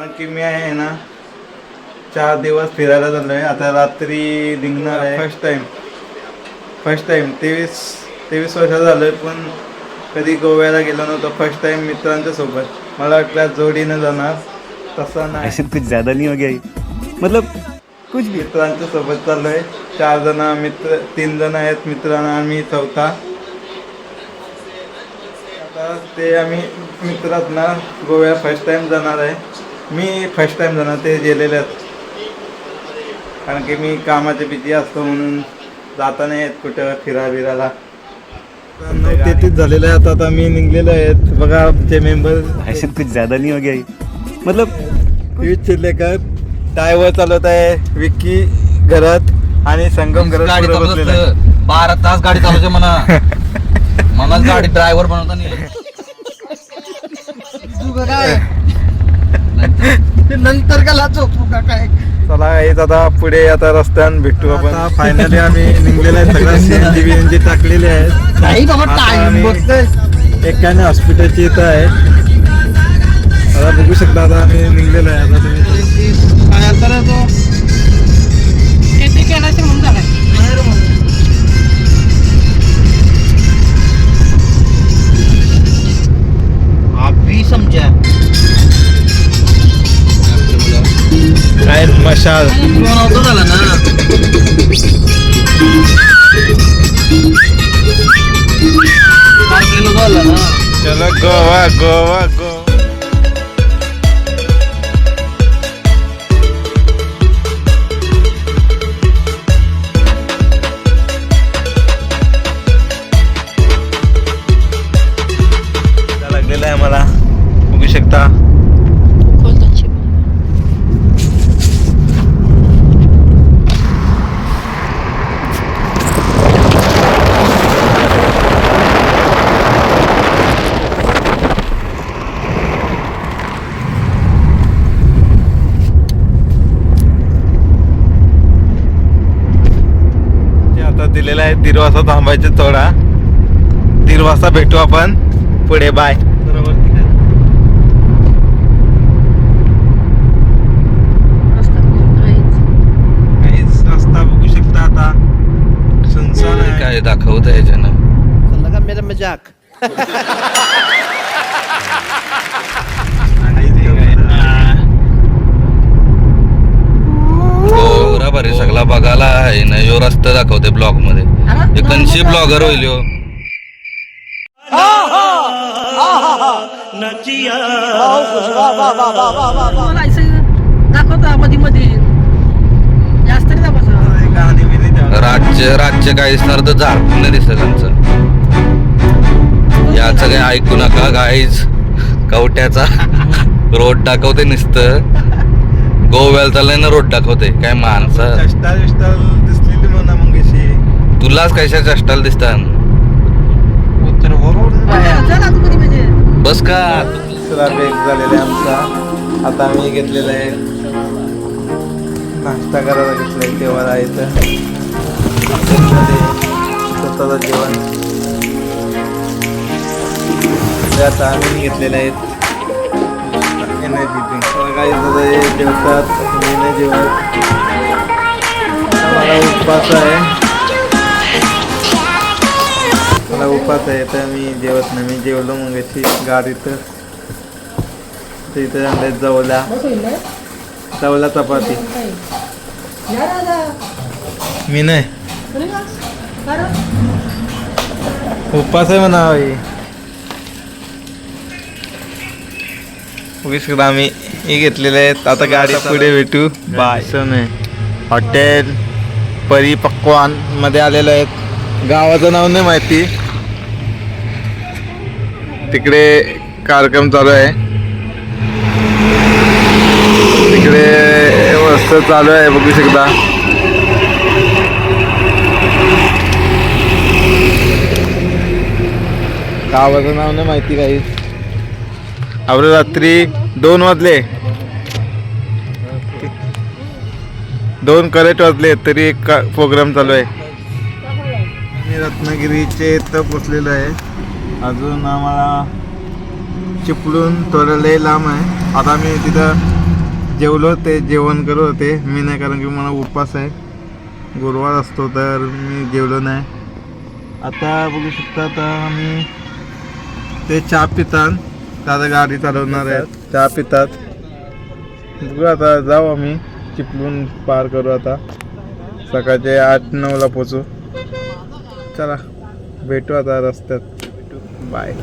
कारण की मी आहे ना चार दिवस फिरायला चाललो आहे. आता रात्री निघणार आहे. फर्स्ट टाइम फर्स्ट टाइम तेवीस तेवीस वर्ष झालं पण कधी गोव्याला गेलो नव्हतो. फर्स्ट टाइम मित्रांच्या सोबत. मला वाटलं जोडीनं जाणार. तसं नाही. कुछ ज्यादा नहीं हो गया ये? मतलब कुछ भी. मित्रांच्या सोबत चाललोय. चार जण मित्र तीन जण आहेत मित्रांना आम्ही चौथा. आता ते आम्ही मित्रात ना गोव्या फर्स्ट टाइम जाणार आहे. मी फर्स्ट टाइम जाणार ते गेलेले आहेत. कारण की मी कामाचे बिझी असतो म्हणून जाता नाही येत कुठं फिरा बिरायला तेहतीस झालेलं आहे आता आता मी निघलेलो आहेत बघा आमचे मेंबर ऐसे कुछ ज्यादा नहीं हो गया ये? मतलब पियुष चिल्लेकर टायवर चालवत आहे विक्की घरात आणि संगम घरात गाडी पुढे चालवत बसलेला आहे. असतं. बारा तास गाडी चालवायची म्हणा. मला गाडी ड्रायव्हर बनवता नाही नंतर का झोपू का काय? चला हेच आता पुढे आता रस्त्यानं भेटू आपण. फायनली आम्ही निघलेले आहे सगळं. सीएनजी बीएनजी टाकलेले आहेत नाही बाबा आता टाइम आम्ही- बघतोय. एकाने हॉस्पिटलची इथं आहे. आता बघू शकता आता आम्ही निघलेलो आहे. आता तुम्ही दिलेला आहे. दीड वाजता थांबायचे थोडा. दीड वाजता भेटू आपण. पुढे बाय. आहे. काय दाखवत आहे मेरा मजाक गोरा भारी सगळा बघायला रस्ता दाखवते ब्लॉगमध्ये. हे कनशी ब्लॉगर होईल ठेवा. राज्य राज्य काय दिसणार तर झाडपून नाही दिसत त्यांचं. याचं काही ऐकू नका गाईज कवट्याचा रोड दाखवते नुसतं. गोव्याला चाललंय ना रोड दाखवते. काय माणसं चष्टा बिष्टा दिसलेली म्हणा मग अशी तुलाच कशा चष्टाला दिसतात? म्हणजे? बस का? दुसरा ब्रेक झालेला आहे आमचा. आता आम्ही घेतलेला आहे. नाश्ता करायला घेतलाय तेव्हा इथं. हॉटेलमध्ये स्वतःचं जेवण. आता आम्ही घेतलेले आहेत एनर्जी ड्रिंक काही जेवतात. मी नाही जेवत. मला उपवास आहे. मला उपास आहे तर मी जेवत नाही. मी जेवलो मग अशी गाडीत. तर इथे आणले जवला जवला चपाती मी नाही. उपास आहे म्हणा वीस आम्ही हे घेतलेले आहेत आता गाडी पुढे भेटू. बाय नाही. हॉटेल परी पक्वानमध्ये आलेलो आहेत गावाचं नाव नाही माहिती. तिकडे कार्यक्रम चालू आहे. तिकडे मस्त चालू आहे बघू शकता. गावाचं नाव नाही माहिती काही. आपलं रात्री दोन वाजले. दोन करेक्ट वाजले तरी एक प्रोग्राम चालू आहे. मी रत्नागिरीचे इथं पोचलेलो आहे. अजून आम्हाला चिपळून थोडं लय लांब आहे. आता मी तिथं जेवलो ते जेवण करत होते. मी नाही कारण की मला उपवास आहे. गुरुवार असतो तर मी जेवलो नाही. आता बघू शकता आता आम्ही ते चहा पितात. दादा गाडी चालवणार आहेत. चहा पितात. बघू आता जाऊ आम्ही. चिपळून पार करू आता. सकाळचे आठ नऊला पोचू. चला भेटू आता रस्त्यात. बाय.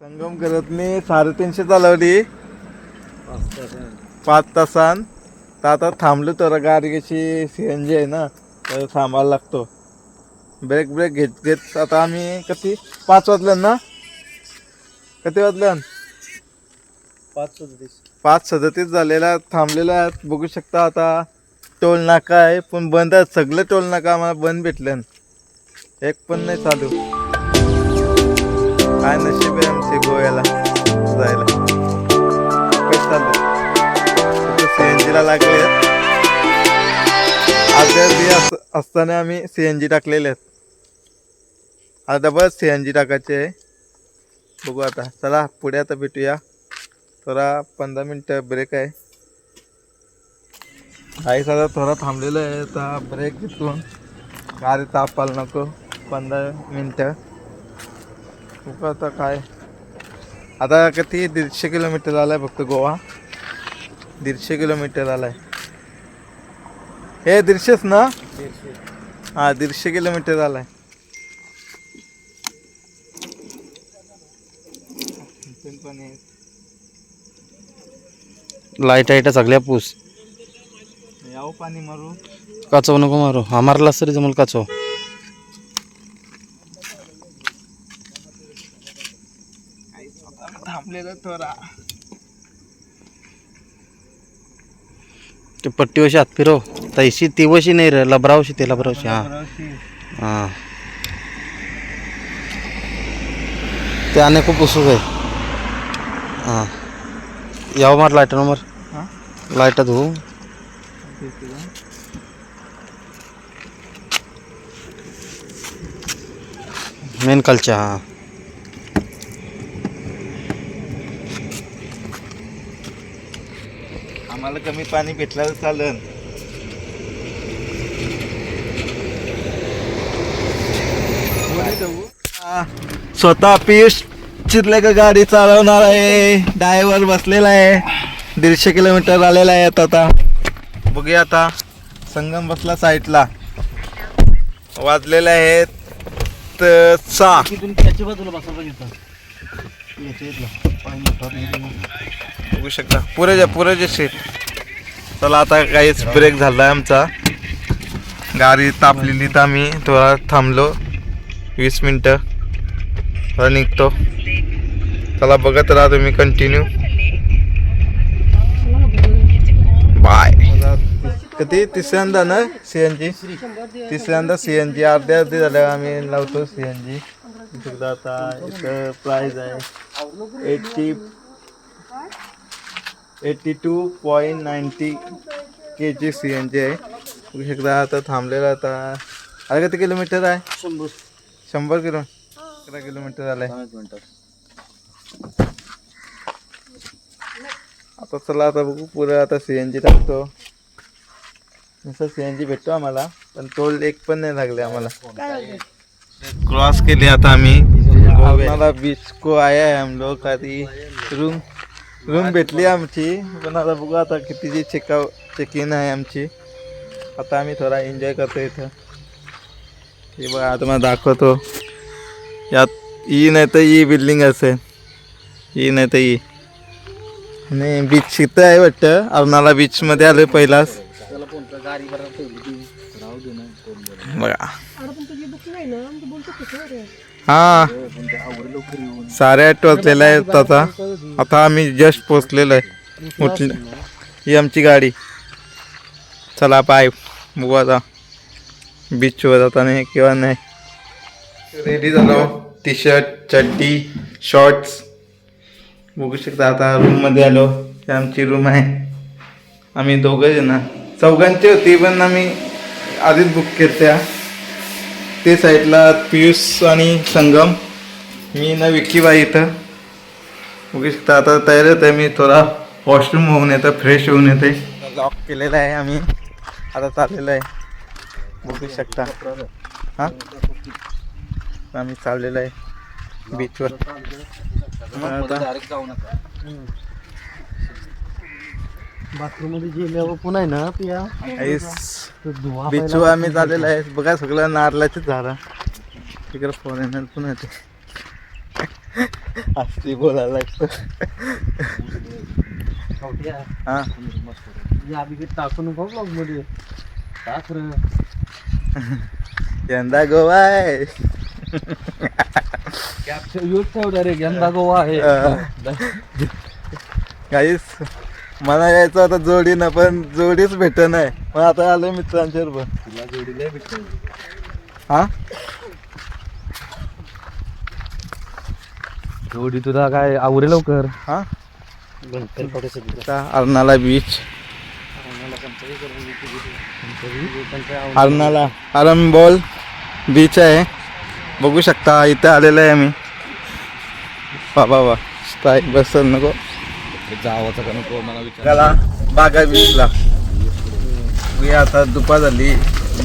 संगम करत मी साडेतीनशे चालवली पाच तासान. तर आता थांबलो तर गाडी कशी सी एन जी आहे ना तर थांबायला लागतो. ब्रेक ब्रेक घेत घेत आता आम्ही किती? पाच वाजल्यान ना? किती वाजल्यान पाच सदतीस. झालेला थांबलेला आहेत. बघू शकता आता टोल नाका आहे पण बंद आहे सगळं टोल नाका आम्हाला बंद भेटले. एक पण नाही चालू. काय नशीब आहे आमचे गोव्याला जायला. कसं चालू? सी एन जीला लागले अर्ध्या बी अस असताना आम्ही सी एन जी टाकलेले आहेत. आता बस सी एन जी टाकायचे आहे. बघू आता. चला पुढे आता भेटूया. थोडा पंधरा मिनटं ब्रेक आहे. काही साधा थोडा थांबलेला आहे आता ब्रेक घेतून गाडी तापायला नको पंधरा मिनटं. बघू आता काय. आता किती? दीडशे किलोमीटर आलाय फक्त गोवा. दीडशे किलोमीटर आलाय हे दीडशेच ना? हा दीडशे किलोमीटर आलाय पण आहे. लाइट आहे सगळ्या पूस. यावं पाणी मारू. काचव नको मारू. हा मारलास तरी जमल काचव थांबलेलं थोडा. ते पट्टीवशी हात फिरव. तैशी ती वशी नाही रे लबरावशी ते लबरावशी हा. हा. ते आणि खूप उसुक आहे. हां. यावं मार लाइट नंबर हा? लाईटात हो मेन कलच्या हा. आम्हाला कमी पाणी भेटलं तर चालन. हा, स्वतः पियुष चिरलेकर गाडी चालवणार आहे? ड्रायव्हर बसलेला आहे. दीडशे किलोमीटर आलेला आहे आता आता. बघूया आता. संगम बसला साईडला वाजलेले आहेत सहा. बघू शकता. पुरेच्या पुरेचे सीट चला आता काहीच ब्रेक झाला आमचा. गाडी तापलेली तर आम्ही थोडा थांबलो. वीस मिनटं. निघतो. चला बघत राहा तुम्ही कंटिन्यू बाय कधी तिसऱ्यांदा ना सी एन जी तिसऱ्यांदा सी एन जी अर्ध्या अर्धी झाल्या आम्ही लावतो सी एन जी सुद्धा आता इथं प्राईज आहे. Eighty eighty two point ninety K G C N G आहे. बघू शकता आता थांबलेला आता. आता किती किलोमीटर आहे? शंभर. शंभर किलो अकरा किलोमीटर आलाय. आता चला आता बघू पुढे आता सी एन जी टाकतो. नुसतं सी एन जी भेटतो आम्हाला पण टोल एक पण नाही लागले आम्हाला. क्रॉस केली आता आम्ही. आम्हाला बीच को आया है हम लोग आधी. रूम रूम भेटली आमची पण आता बघू आता कितीची चेकआउ चेक इन आहे आमची. आता आम्ही थोडा एन्जॉय करतो इथं. हे बघा आता मला दाखवतो. यात ई नाही तर ई बिल्डिंग असेल. ई नाही तर ई आणि बीच इथं आहे वाटतं. अर्नाला बीचमध्ये आलं पहिलाच. बघा. हा. साडेआठ वाजलेला आहे आता. आता आम्ही जस्ट पोचलेलो आहे. उठलं. ही आमची गाडी. चला पाय बघू आता. बीचवर जाताना किंवा नाही. रेडी झालो. टी शर्ट चड्डी शॉर्ट्स बघू शकता आता रूममध्ये आलो. ही आमची रूम आहे. आम्ही दोघं जण. चौघांची होती पण आम्ही आधीच बुक केल्या ते साईडला पियुष आणि संगम. मी ना विक्कीबाई इथं. बघू शकता आता तयार आहे मी थोडा वॉशरूम होऊन येतं फ्रेश होऊन येते लॉक केलेला आहे आम्ही. आता चाललेलं आहे. बघू शकता. हां? आम्ही चाललेलं आहे. बीचवर बाथरूममध्ये गेल्यावर पुन्हा आहे ना पिया? तो धुवा बीचवर आम्ही चाललेलो आहे. बघा सगळं नारळाचे झाडं. तिकडे फॉरेनर पण येते असली बोलायला लागतं. हा. टाकू नको ब्लॉगमध्ये. टाक यंदा गोवा आहे काहीच मला यायचं आता जोडीनं पण जोडीच भेट नाही मग आता आलोय मित्रांच्या बरोबर. तुला हा? जोडी तुला काय आवरे लवकर? हा? अर्नाला बीच अर्नाला आरंबोल बीच आहे. बघू शकता इथं आलेलं आहे आम्ही बाबा वा स्ट्राईक बसल नको. जावाचा का नको मला विचार. त्याला बागा बीचला मी आता दुपार झाली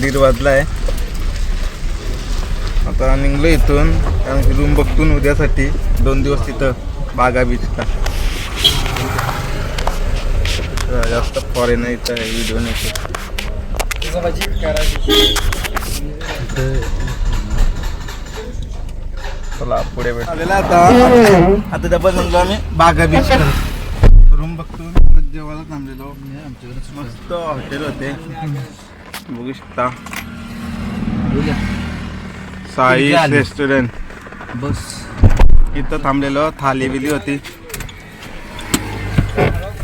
दीड वाजला आहे. आता निघलो इथून कारण की रूम बघतून उद्यासाठी दोन दिवस तिथं बागा बीचला जास्त फॉरेन इथं व्हिडिओ नाही. चला पुढे भेट. आलेला आता. आता डबल निघलो आम्ही. बागा बीच रूम बघतो जेवायला थांबलेलो. मस्त हॉटेल होते. बघू शकता. साई रेस्टॉरंट बस. इथं थांबलेलो. थाली बिली होती.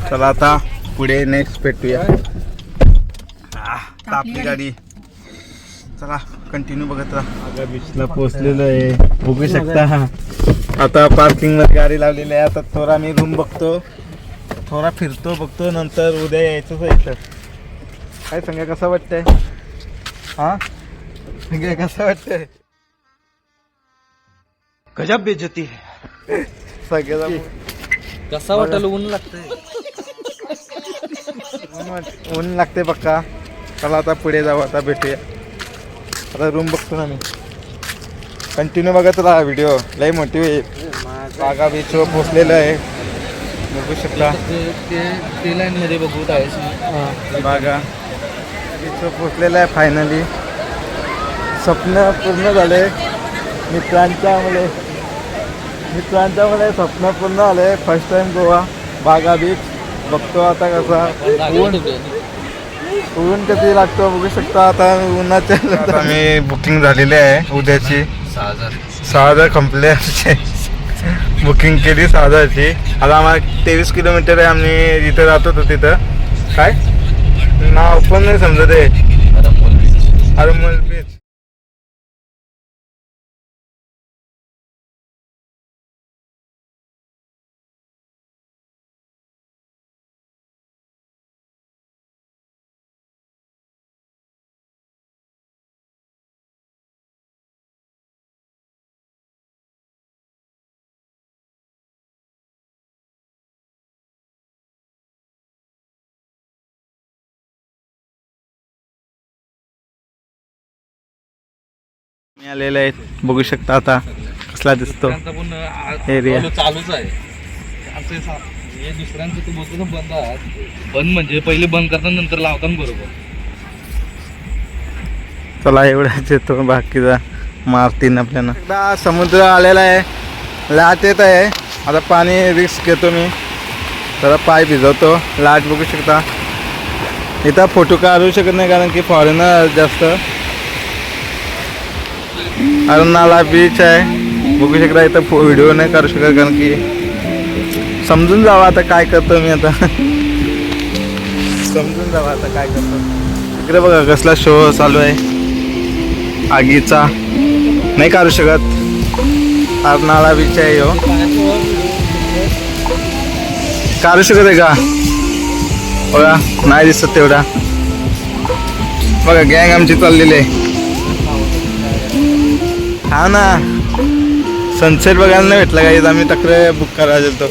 चला आता पुढे नेक्स्ट भेटूया. तापली गाडी. चला. कंटिन्यू बघत राहा. बीचला पोहोचलेलो आहे. बघू शकता. आता पार्किंगमध्ये गाडी लावलेली आहे. आता थोडा मी रूम बघतो. थोडा फिरतो बघतो. नंतर उद्या यायचंच आहे इथं. काय सांगा कसं वाटतंय? हा? सांगा कसं वाटतंय? गजब बेजती सगळ्याचा कसा वाटेल ऊन लागतंय? ऊन लागते पक्का चला आता पुढे जाऊ आता भेटूया. आता रूम बघतो ना मी. कंटिन्यू बघत राहा व्हिडिओ लई मोठी बागा बीचवर पोचलेलं आहे. बघू शकता. ते लाईन मध्ये बघू आहे बागा बीचवर पोचलेलं आहे फायनली स्वप्न पूर्ण झाले. मित्रांच्यामुळे मित्रांच्यामुळे स्वप्न पूर्ण झाले. First time Goa. Baga beach बघतो आता कसा. ऊन ऊन किती लागतो बघू शकता. आता उन्हाच्या आता मी बुकिंग झालेली आहे उद्याची. सहा हजार. सहा हजार कंप्लेंटचे बुकिंग केली सहा हजारची. आता आम्हाला तेवीस किलोमीटर आहे. आम्ही जिथं राहतो तो तिथं. काय? नाव पण नाही समजत आहे. अरमल बीच मी आलेले आहेत बघू शकता आता कसला दिसतो Area. चालूच आहे. हे दुसऱ्यांचं तू ना बंद बंद म्हणजे पहिले बंद करताना नंतर लावताना बरोबर. चला एवढाच येतो. बाकीचा मारतीन आपल्याला. एकदा समुद्र आलेला आहे. लाट येत आहे. आता पाणी रिस्क घेतो मी. जरा पाय भिजवतो. लाट बघू शकता. इथं फोटो काढू शकत नाही कारण की फॉरेनर जास्त. अरुणाला बीच आहे. बघू शकता इथं व्हिडिओ नाही काढू शकत कारण की समजून जावा आता काय करतो मी आता. समजून जावा आता काय करतो. इकडे बघा कसला शो चालू आहे. आगीचा. नाही काढू शकत. अर्नाळा बीच आहे हो काढू शकत आहे का? बघा नाही दिसत तेवढा. बघा गँग आमची चाललेली आहे. हा ना. सनसेट बघायला नाही भेटला काही आम्ही तक्र बुक करायला येतो